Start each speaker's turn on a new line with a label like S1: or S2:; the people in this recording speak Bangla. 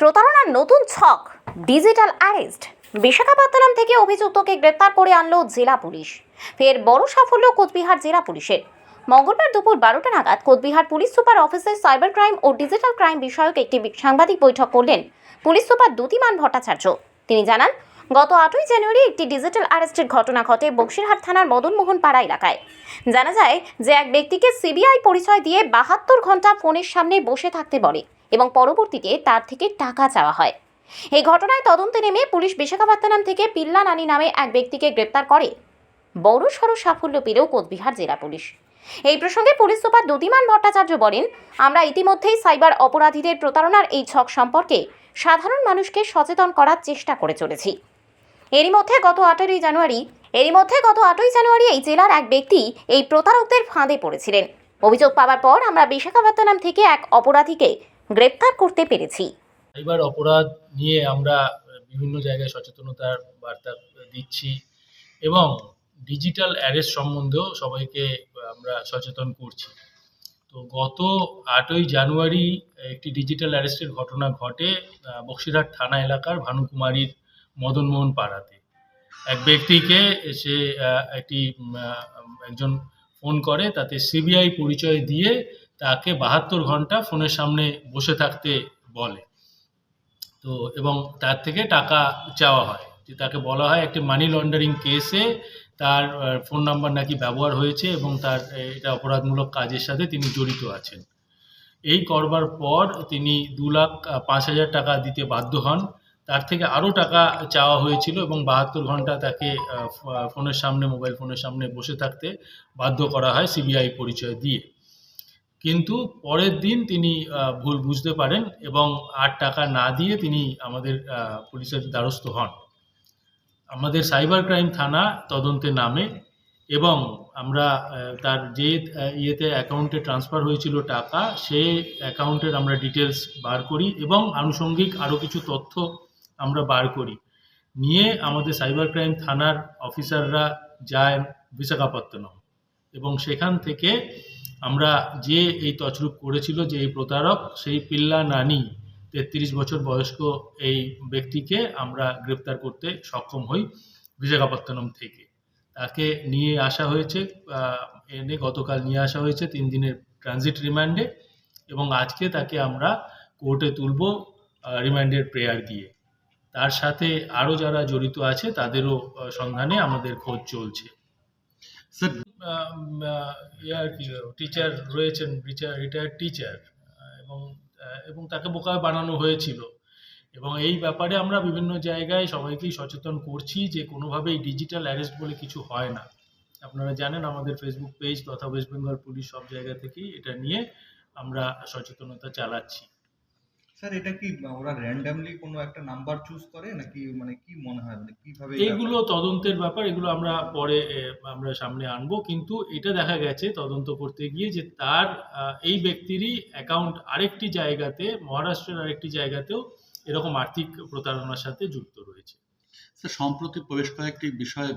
S1: প্রতারণার নতুন ছক, ডিজিটাল অ্যারেস্ট। বিশাখাপত্তনম থেকে অভিযুক্তকে গ্রেপ্তার করে আনলো জেলা পুলিশ। ফের বড় সাফল্য কোচবিহার জেলা পুলিশের। মঙ্গলবার দুপুর বারোটা নাগাদ কোচবিহার পুলিশ সুপার অফিসের সাইবার ক্রাইম ও ডিজিটাল ক্রাইম বিষয়ক একটি সাংবাদিক বৈঠক করলেন পুলিশ সুপার দ্যুতিমান ভট্টাচার্য। তিনি জানান, গত আটই জানুয়ারি একটি ডিজিটাল অ্যারেস্টের ঘটনা ঘটে বক্সিরহাট থানার মদনমোহন পাড়া এলাকায়। জানা যায় যে এক ব্যক্তিকে সিবিআই পরিচয় দিয়ে বাহাত্তর ঘণ্টা ফোনের সামনে বসে থাকতে বলে। এবং পরবর্তীতে তার থেকে টাকা চাওয়া হয়। এই ঘটনায় তদন্তে নেমে পুলিশ বিশাখাপত্তনম থেকে পিল্লা নানি নামে এক ব্যক্তিকে গ্রেপ্তার করে। বড় সড় সাফল্য পেলেও কোচবিহার জেলা পুলিশ। এই প্রসঙ্গে পুলিশ সুপার দ্যুতিমান ভট্টাচার্য বলেন, আমরা ইতিমধ্যেই সাইবার অপরাধীদের প্রতারণার এই ছক সম্পর্কে সাধারণ মানুষকে সচেতন করার চেষ্টা করে চলেছি। এরই মধ্যে গত আঠেরোই জানুয়ারি, এরই মধ্যে গত আটই জানুয়ারি এই জেলার এক ব্যক্তি এই প্রতারকদের ফাঁদে পড়েছিলেন। অভিযোগ পাওয়ার পর আমরা বিশাখাপত্তনম থেকে এক অপরাধীকে গ্রেপ্তার করতে পেরেছি।
S2: সাইবার অপরাধ নিয়ে আমরা বিভিন্ন জায়গায় সচেতনতার বার্তা দিচ্ছি এবং ডিজিটাল অ্যারেস্ট সম্বন্ধেও সবাইকে আমরা সচেতন করছি। তো গত আটই জানুয়ারি একটি ডিজিটাল অ্যারেস্টের ঘটনা ঘটে বক্সিরহাট থানা এলাকার ভানুকুমারীর মদনমোহন পাড়াতে। এক ব্যক্তিকে সে একটি একজন ফোন করে, তাতে সিবিআই পরিচয় দিয়ে তাকে বাহাত্তর ঘণ্টা ফোনের সামনে বসে থাকতে বলে। তো এবং তার থেকে টাকা চাওয়া হয়। যে তাকে বলা হয় একটি মানি লন্ডারিং কেসে তার ফোন নাম্বার নাকি ব্যবহার হয়েছে এবং তার এটা অপরাধমূলক কাজের সাথে তিনি জড়িত আছেন। এই করবার পর তিনি দু লাখ পাঁচ হাজার টাকা দিতে বাধ্য হন। তার থেকে আরও টাকা চাওয়া হয়েছিল এবং বাহাত্তর ঘণ্টা তাকে ফোনের সামনে মোবাইল ফোনের সামনে বসে থাকতে বাধ্য করা হয় সিবিআই পরিচয় দিয়ে। কিন্তু পরের দিন তিনি ভুল বুঝতে পারেন এবং আর টাকা না দিয়ে তিনি আমাদের পুলিশের দ্বারস্থ হন। আমাদের সাইবার ক্রাইম থানা তদন্তে নামে এবং আমরা তার যে ইয়েতে অ্যাকাউন্টে ট্রান্সফার হয়েছিল টাকা, সে অ্যাকাউন্টের আমরা ডিটেলস বার করি এবং আনুষঙ্গিক আরও কিছু তথ্য আমরা বার করি। নিয়ে আমাদের সাইবার ক্রাইম থানার অফিসাররা যায় বিশাখাপত্তনম এবং সেখান থেকে আমরা যে এই তছরূপ করেছিল, যে এই প্রতারক, সেই পিল্লা নানি, তেত্রিশ বছর বয়স্ক এই ব্যক্তিকে আমরা গ্রেপ্তার করতে সক্ষম হই বিশাখাপত্তনম থেকে। তাকে নিয়ে আসা হয়েছে এনে গতকাল নিয়ে আসা হয়েছে তিন দিনের ট্রানজিট রিমান্ডে এবং আজকে তাকে আমরা কোর্টে তুলব রিমান্ডের প্রেয়ার দিয়ে। তার সাথে আরও যারা জড়িত আছে, তাদেরও সন্ধানে আমাদের খোঁজ চলছে।
S3: স্যার
S2: টিচার রয়েছেন রিটায়ার্ড টিচার এবং এবং তাকে বোকা বানানো হয়েছিল। এবং এই ব্যাপারে আমরা বিভিন্ন জায়গায় সবাইকেই সচেতন করছি যে কোনোভাবেই ডিজিটাল অ্যারেস্ট বলে কিছু হয় না। আপনারা জানেন আমাদের ফেসবুক পেজ তথা ওয়েস্ট বেঙ্গল পুলিশ সব জায়গা থেকেই এটা নিয়ে আমরা সচেতনতা চালাচ্ছি।
S3: স্যার এটা কি ওরা র্যান্ডামলি কোনো একটা নাম্বার চুজ করে? নাকি মানে কি মনে হয়? মানে কীভাবে এটা
S2: এইগুলো তদন্তের ব্যাপার এগুলো আমরা পরে আমরা সামনে আনব। কিন্তু এটা দেখা গেছে তদন্ত করতে গিয়ে যে তার এই ব্যক্তিরই অ্যাকাউন্ট আরেকটি জায়গাতে মহারাষ্ট্রের আরেকটি জায়গাতেও এরকম আর্থিক প্রতারণার সাথে যুক্ত রয়েছে।
S4: স্যার সম্প্রতি বেশ কয়েকটি বিষয়